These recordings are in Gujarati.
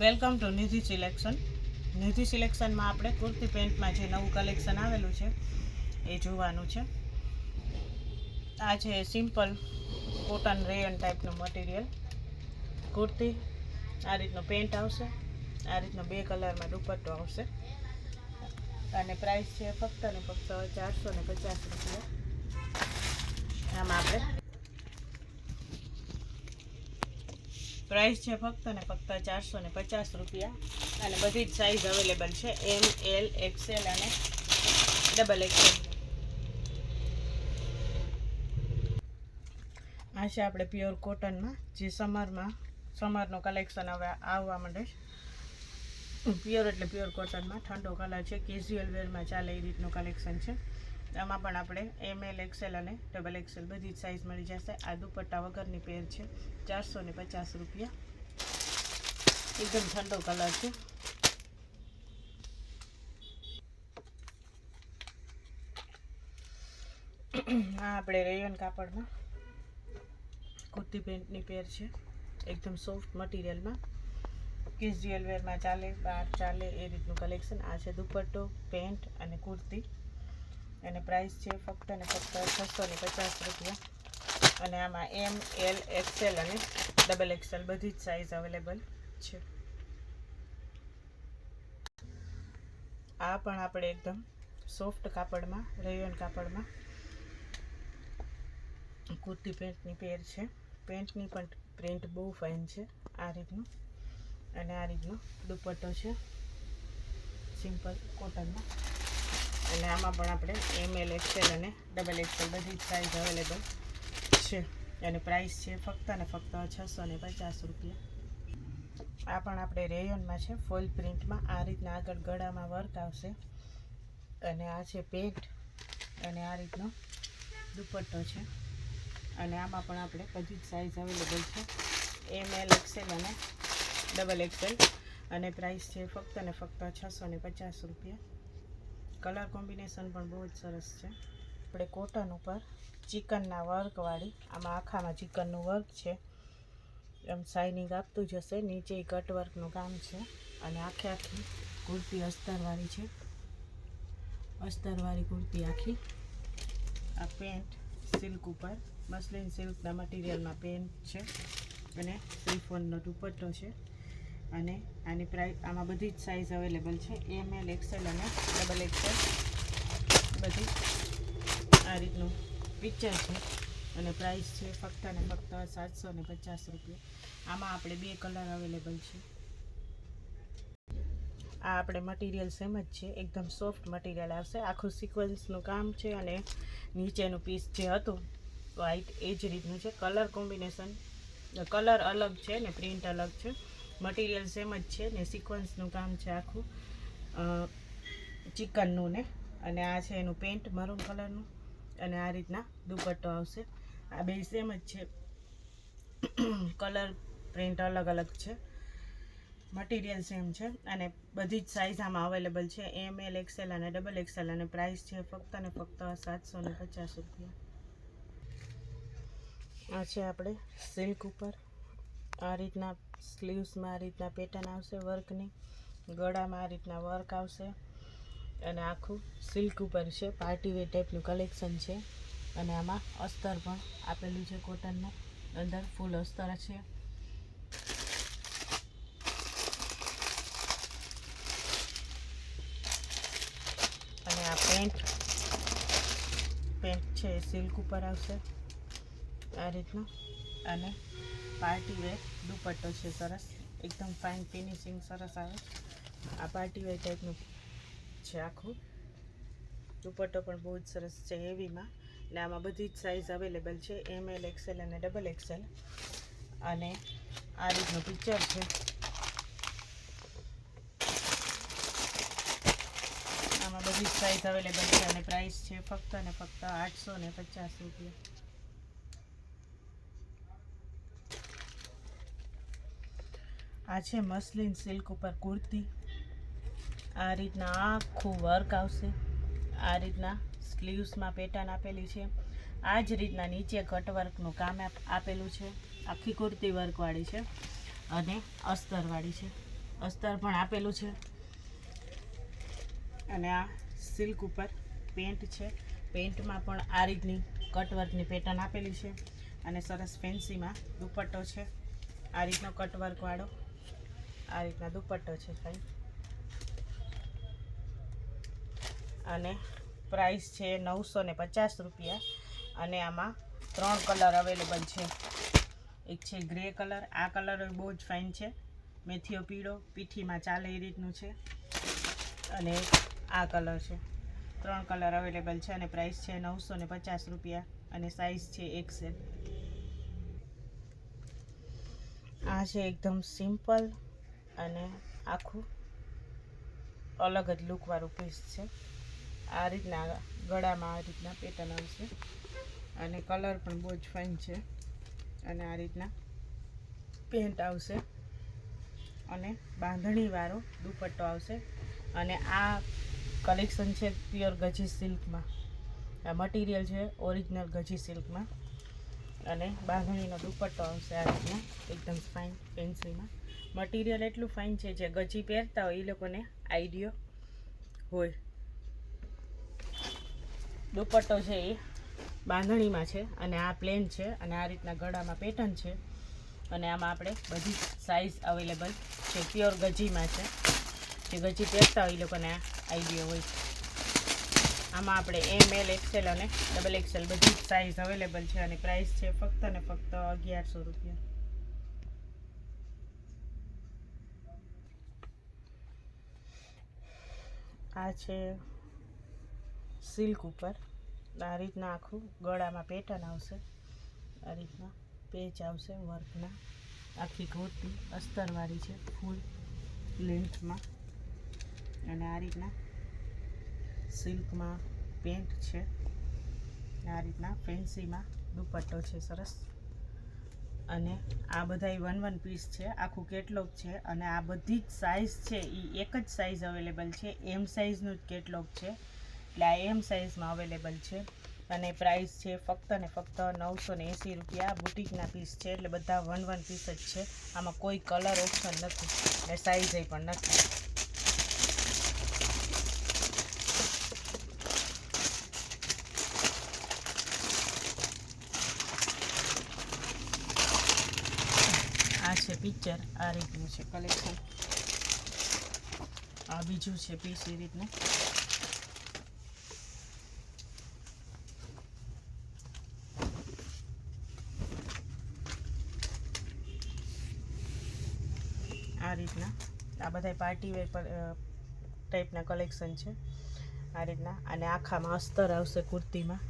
Welcome to Nidhi selection. Nidhi સિલેક્શનમાં આપણે કુર્તી પેન્ટમાં જે નવું કલેક્શન આવેલું છે, એ જોવાનું છે. આ છે સિમ્પલ કોટન રેયન ટાઈપનું મટીરિયલ. કુર્તી, આ રીતનો પેન્ટ આવશે, આ રીતનો બે કલરમાં દુપટ્ટો આવશે. અને પ્રાઇસ છે ફક્ત ને ફક્ત ચારસો ને પચાસ રૂપિયા. આમાં આપણે પ્રાઇસ છે ફક્ત ને ફક્ત ચારસો ને પચાસ રૂપિયા. અને બધી જ સાઇઝ અવેલેબલ છે. એમ એલ એક્સેલ અને ડબલ એક્સેલ આ છે આપણે પ્યોર કોટનમાં જે સમરમાં સમરનું કલેક્શન હવે આવવા માંડે પ્યોર એટલે પ્યોર કોટનમાં ઠંડો કલર છે. કેઝ્યુઅલ વેરમાં ચાલે એ રીતનું કલેક્શન છે. આમાં પણ આપણે એમ એલ એક્સેલ અને ડબલ એક્સેલ બધી જ સાઇઝ મળી જશે. આ દુપટ્ટા વગરની પેર છે. ચારસો ને પચાસ રૂપિયા. એકદમ ઠંડો કલર છે. આ આપણે રેયન કાપડમાં. કુર્તી પેન્ટની પેર છે. એકદમ સોફ્ટ મટીરિયલમાં કેઝ્યુઅલ વેરમાં ચાલે બહાર ચાલે, એ રીતનું કલેક્શન આ છે દુપટ્ટો, પેન્ટ અને કુર્તી. અને પ્રાઇસ છે ફક્ત ને ફક્ત છસો ને પચાસ રૂપિયા. અને આમાં એમ એલ એક્સેલ અને ડબલ એક્સેલ બધી જ સાઇઝ અવેલેબલ છે. આ પણ આપણે એકદમ સોફ્ટ કાપડમાં રેયોન કાપડમાં. કુર્તી પેન્ટની પેર છે. પેન્ટની પણ પ્રિન્ટ બહુ ફાઇન છે આ રીતનું. અને આ રીતનો દુપટ્ટો છે. સિમ્પલ કોટનમાં અને આમાં પણ આપણે એમએલ એક્સેલ અને ડબલ એક્સેલ બધી જ સાઇઝ અવેલેબલ છે. અને પ્રાઇસ છે ફક્ત અને ફક્ત છસો ને પચાસ રૂપિયા. આ પણ આપણે રેયોનમાં છે ફૂલ પ્રિન્ટમાં આ રીતના આગળ ગળામાં વર્ક આવશે. અને આ છે પેન્ટ અને આ રીતનો દુપટ્ટો છે. અને આમાં પણ આપણે બધી જ સાઇઝ અવેલેબલ છે. એમ એલ એક્સેલ અને ડબલ એક્સેલ અને પ્રાઇસ છે ફક્ત ને ફક્ત છસો ને પચાસ રૂપિયા. કલર કોમ્બિનેશન પણ બહુ જ સરસ છે. આપણે કોટન ઉપર ચિકનના વર્કવાળી, આમાં આખામાં ચિકનનું વર્ક છે. એમ શાઇનિંગ આપતું જશે નીચે કટ વર્કનું કામ છે. અને આખે આખી કુર્તી અસ્તરવાળી છે. અસ્તરવાળી કુર્તી આખી. આ પેન્ટ સિલ્ક ઉપર, મસલિન સિલ્કના મટીરિયલમાં પેન્ટ છે. અને શ્રીફોનનો દુપટ્ટો છે. અને આની પ્રાઇસ આમાં બધી જ સાઇઝ અવેલેબલ છે. એમ એલ એક્સેલ અને ડબલ એક્સેલ બધી આ રીતનું પિક્ચર છે. અને પ્રાઇસ છે ફક્ત ને ફક્ત સાતસો ને પચાસ રૂપિયા. આમાં આપણે બે કલર અવેલેબલ છે. આ આપણે મટીરિયલ સેમ જ છે. એકદમ સોફ્ટ મટીરિયલ આવશે. આખું સિક્વન્સનું કામ છે અને નીચેનું પીસ જે હતું વ્હાઇટ એ જ રીતનું છે. કલર કોમ્બિનેશન કલર અલગ છે ને પ્રિન્ટ અલગ છે. મટીરિયલ સેમ જ છે ને સિક્વન્સનું કામ છે આખું. ચિકનનું ને. અને આ છે એનું પેન્ટ મરૂન કલરનું અને આ રીતના દુપટ્ટો આવશે. આ બે સેમ જ છે. કલર પ્રિન્ટ અલગ અલગ છે. મટીરિયલ સેમ છે. અને બધી જ સાઇઝ આમાં અવેલેબલ છે. એમ એલ એક્સેલ અને ડબલ એક્સેલ અને પ્રાઇસ છે ફક્ત ને ફક્ત સાતસો ને પચાસ રૂપિયા. આ છે આપણે સિલ્ક ઉપર. આ રીતના સ્લીવ્સમાં આ રીતના પેટર્ન આવશે વર્કની. ગળામાં આ રીતના વર્ક આવશે. અને આખું સિલ્ક ઉપર છે, પાર્ટી વેર ટાઈપનું કલેક્શન છે. અને આમાં અસ્તર પણ આપેલું છે કોટનનું. અંદર ફૂલ અસ્તર છે. અને આ પેન્ટ પેન્ટ છે સિલ્ક ઉપર આવશે. આ રીતનું. અને પાર્ટી વેર, દુપટ્ટો છે સરસ. એકદમ ફાઇન ફિનિશિંગ સરસ આવે. આ પાર્ટી વેર ટાઈપનું છે આખું. દુપટ્ટો પણ બહુ જ સરસ છે હેવીમાં ને આમાં બધી જ સાઇઝ અવેલેબલ છે. એમ એલ એક્સેલ અને ડબલ એક્સેલ અને આ રીતનું પિક્ચર છે. આમાં બધી જ સાઇઝ અવેલેબલ છે અને પ્રાઇસ છે ફક્ત ને ફક્ત આઠસો ને પચાસ રૂપિયા. આ છે મસલિન સિલ્ક ઉપર કુર્તી. આ રીતના આખું વર્ક આવશે. આ રીતના સ્લીવ્સમાં પેટર્ન આપેલી છે. આ જ રીતના નીચે કટવર્કનું કામ આપેલું છે. આખી કુર્તી વર્કવાળી છે અને અસ્તરવાળી છે. અસ્તર પણ આપેલું છે. અને આ સિલ્ક ઉપર પેન્ટ છે. પેન્ટમાં પણ આ રીતની કટવર્કની પેટર્ન આપેલી છે. અને સરસ ફેન્સીમાં દુપટ્ટો છે. આ રીતનો કટવર્કવાળો આ રીતના દુપટ્ટો છે ભાઈ. અને પ્રાઇસ છે નવસો ને પચાસ રૂપિયા. અને આમાં ત્રણ કલર અવેલેબલ છે. એક છે ગ્રે કલર આ કલર બહુ જ ફાઇન છે. મેથીઓ પીળો, પીઠીમાં ચાલે એ રીતનું છે. અને આ કલર છે. ત્રણ કલર અવેલેબલ છે અને પ્રાઇસ છે નવસો ને પચાસ રૂપિયા. અને સાઇઝ છે એક્સેલ આ છે એકદમ સિમ્પલ અને આખું અલગ જ લુકવાળું પીસ છે. આ રીતના ગળામાં આ રીતના પેટર્ન આવશે. અને કલર પણ બહુ જ ફાઇન છે. અને આ રીતના પેન્ટ આવશે. અને બાંધણીવાળો દુપટ્ટો આવશે. અને આ કલેક્શન છે પ્યોર ગજી સિલ્કમાં આ મટીરિયલ છે ઓરિજિનલ ગજી સિલ્કમાં અને બાંધણીનો દુપટ્ટો આવશે આ રીતના, એકદમ ફાઇન પેન્સિલમાં મટીરિયલ એટલું ફાઇન છે જે ગજી પહેરતા હોય એ લોકોને આઈડિયો હોય. દુપટ્ટો છે એ બાંધણીમાં છે અને આ પ્લેન છે અને આ રીતના ગળામાં પેટર્ન છે. અને આમાં આપણે બધી સાઇઝ અવેલેબલ છે. પ્યોર ગજીમાં છે. જે ગજી પહેરતા હોય એ લોકોને આ હોય હોય. આમાં આપણે એમ એલ એક્સેલ અને ડબલ એક્સેલ બધી સાઇઝ અવેલેબલ છે અને પ્રાઇસ છે ફક્ત ને ફક્ત અગિયારસો રૂપિયા. આ છે સિલ્ક ઉપર. આ રીતના આખું ગળામાં પેટર્ન આવશે. આ રીતના પેચ આવશે વર્કના. આખી કુર્તી અસ્તરવાળી છે ફૂલ લેન્થમાં અને આ રીતના સિલ્કમાં પેન્ટ છે. આ રીતના ફેન્સીમાં દુપટ્ટો છે સરસ. અને આ બધાય વન વન પીસ છે. આખું કેટલોગ છે અને આ બધી જ સાઇઝ છે. એ એક જ સાઇઝ અવેલેબલ છે. એમ સાઇઝનું જ કેટલોગ છે. એટલે આ એમ સાઇઝમાં અવેલેબલ છે. અને પ્રાઇસ છે ફક્ત ને ફક્ત નવસો ને એંસી રૂપિયા. બુટીકના પીસ છે. એટલે બધા વન વન પીસ જ છે. આમાં કોઈ કલર ઓપ્શન નથી. ને સાઇઝ પણ નથી આ છે પિક્ચર આ રીતનું છે કલેક્શન આ બીજું છે પીસ એ રીતનું. આ રીતના. આ બધા પાર્ટી વેર પર ટાઈપના કલેક્શન છે. આ રીતના. અને આખામાં અસ્તર આવશે કુર્તીમાં.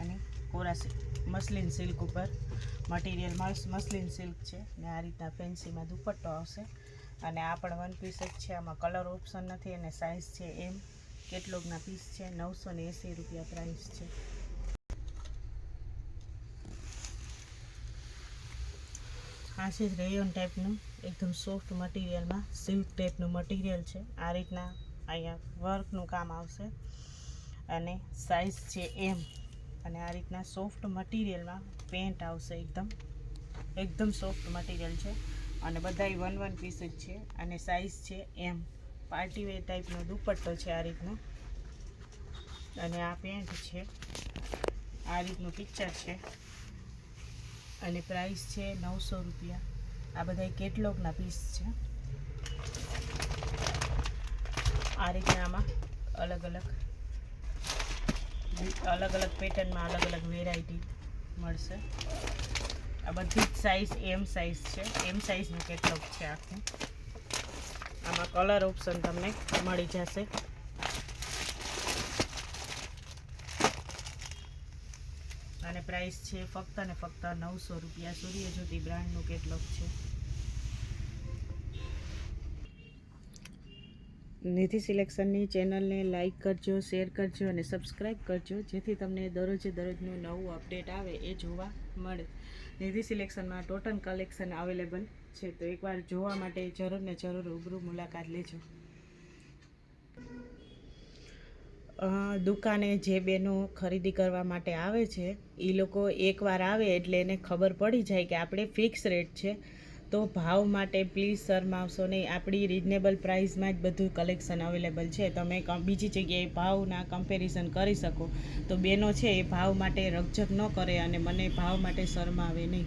અને કોરા મસલિન સિલ્ક ઉપર. મટીરિયલ મસલિન સિલ્ક છે. ને આ રીતના ફેન્સીમાં દુપટ્ટો આવશે. અને આ પણ વન પીસ જ છે. આમાં કલર ઓપ્શન નથી. અને સાઇઝ છે એમ. કેટલોગના પીસ છે. નવસો ને એંસી રૂપિયા પ્રાઇસ છે. આ છે રેયોન ટાઈપનું એકદમ સોફ્ટ મટીરિયલમાં સિલ્ક ટાઈપનું મટીરિયલ છે. આ રીતના અહીંયા વર્કનું કામ આવશે. અને સાઇઝ છે એમ અને આ રીતના સોફ્ટ મટીરિયલમાં પેન્ટ આવશે એકદમ. એકદમ સોફ્ટ મટીરિયલ છે. અને બધાય વન વન પીસ જ છે. અને સાઇઝ છે એમ પાર્ટી વેર ટાઈપનો દુપટ્ટો છે આ રીતનો. અને આ પેન્ટ છે. આ રીતનું પિક્ચર છે. અને પ્રાઇસ છે નવસો રૂપિયા. આ બધા કેટલોગના પીસ છે. આ રીતના આમાં અલગ અલગ અલગ અલગ પેટર્નમાં અલગ અલગ વેરાયટી મળશે. આ બધી જ સાઇઝ એમ સાઇઝ છે. એમ સાઇઝનું કેટલોગ છે આખું. આમાં કલર ઓપ્શન તમને મળી જશે. અને પ્રાઇસ છે ફક્ત ને ફક્ત નવસો રૂપિયા. સૂર્યજ્યોતિ બ્રાન્ડનું કેટલોગ છે. નિધિ સિલેક્શનની ચેનલને લાઈક કરજો, શેર કરજો અને સબસ્ક્રાઈબ કરજો, જેથી તમને દરરોજે દરરોજનું નવું અપડેટ આવે એ જોવા મળે. નિધિ સિલેક્શનમાં ટોટલ કલેક્શન અવેલેબલ છે, તો એકવાર જોવા માટે જરૂર ને જરૂર રૂબરૂ મુલાકાત લેજો. દુકાને જે બહેનો ખરીદી કરવા માટે આવે છે એ લોકો એકવાર આવે એટલે એને ખબર પડી જાય કે આપણે ફિક્સ રેટ છે. તો ભાવ માટે પ્લીઝ શરમાવશો નહીં. આપણી રિઝનેબલ પ્રાઇસમાં જ બધું કલેક્શન અવેલેબલ છે. તમે બીજી જગ્યાએ ભાવના કમ્પેરિઝન કરી શકો. તો બેનો છે એ ભાવ માટે રકઝક ન કરે અને મને ભાવ માટે શરમાવે નહીં.